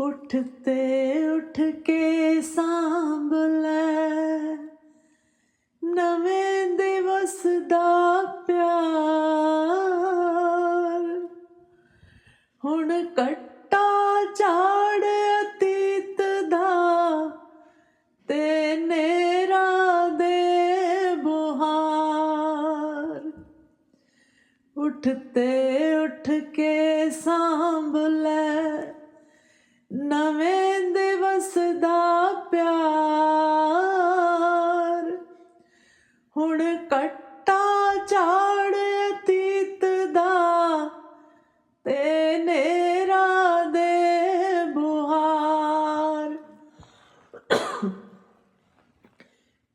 ਉੱਠ ਤੇ ਉੱਠ ਕੇ ਸਾਂਭ ਲੈ। ਨਵੇਂ ਦਿਵਸ ਦਾ ਪਿਆਰ। ਹੁਣ ਕੱਟਾ ਝਾੜ ਅਤੀਤ ਦਾ ਤੇ ਨੇਰਾ ਦੇ ਬੁਹਾਰ। ਉੱਠ ਤੇ ਉੱਠ ਕੇ ਸਾਂਭ ਲੈ। ਨਵੇਂ ਦਿਵਸ ਦਾ ਪਿਆਰ। ਹੁਣ ਕੱਟਾ ਝਾੜ ਅਤੀਤ ਦਾ ਤੇ ਨੇਰਾ ਦੇ ਬੁਹਾਰ।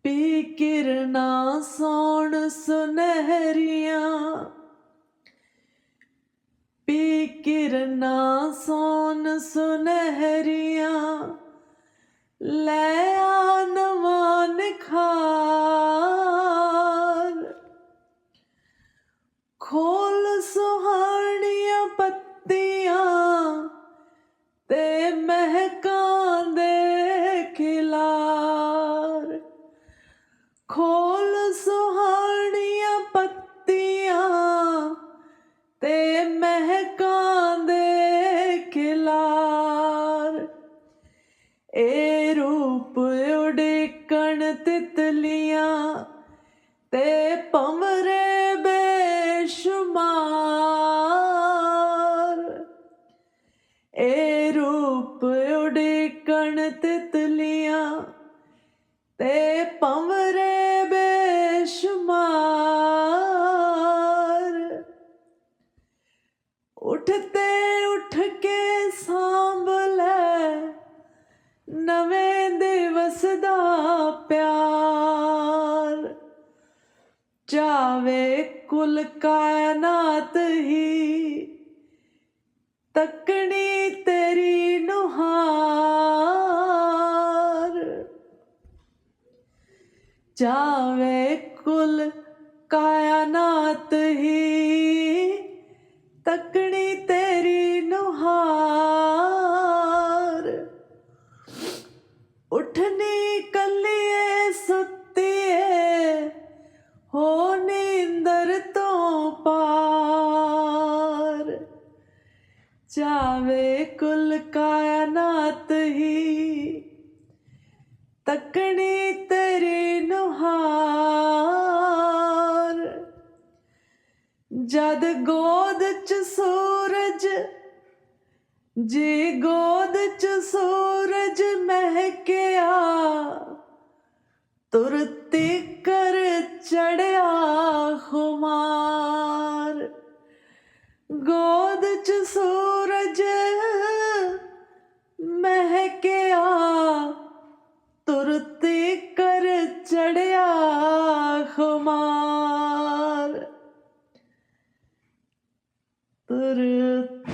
ਪੀ ਕਿਰਨਾ ਸੌਣ ਸੁਨਹਿਰੀਆਂ ਪੀ ਕਿਰਨਾ ਸੋਨ ਸੁਨਹਿਰੀਆਂ, ਲੈ ਆ ਨਵਾਂ ਨਿਖਾਰ ਖੋਲ ਸੁਹਾਣੀਆਂ ਪੱਤੀਆਂ ਤੇ ਮਹਿਕਾਂ ਦੇ ਖਿਲਾਰ। ਖੋਲ ਏ ਰੂਪ ਉਡਿਕਣ ਤਿਤਲੀਆਂ, ਤੇ ਭੰਵਰੇ ਬੇਸ਼ੁਮਾਰ। ਏ ਰੂਪ ਉਡਿਕਣ ਤਿਤਲੀਆਂ, ਤੇ ਭੰਵਰੇ ਬੇਸ਼ੁਮਾਰ। ਉੱਠ ਚਾਵੇ ਕੁਲ ਕਾਇਨਾਤ ਹੀ। ਤੱਕਣੀ ਤੇਰੀ ਨੁਹਾਰ। ਜਾਵੇ ਕੁਲ ਕਾਇਨਾਤ ਹੀ। ਤੱਕਣੀ ਤੇਰੀ ਨੁਹਾਰ। ਜਾਵੇ ਕੁਲ ਕਾਇਨਾਤ ਹੀ। ਤੱਕਣੀ ਤੇਰੇ ਨੁਹਾਰ। ਜਦ ਗੋਦ ਚ ਸੂਰਜ, ਜੇ ਗੋਦ ਚ ਸੂਰਜ ਮਹਿਕਿਆ, ਤੁਰਤੀ ਕਰ ਚੜਿਆ ਖੁਮਾਰ। ਗੋਦ ਚ ਖੁਮਾਰ ਤੁਰ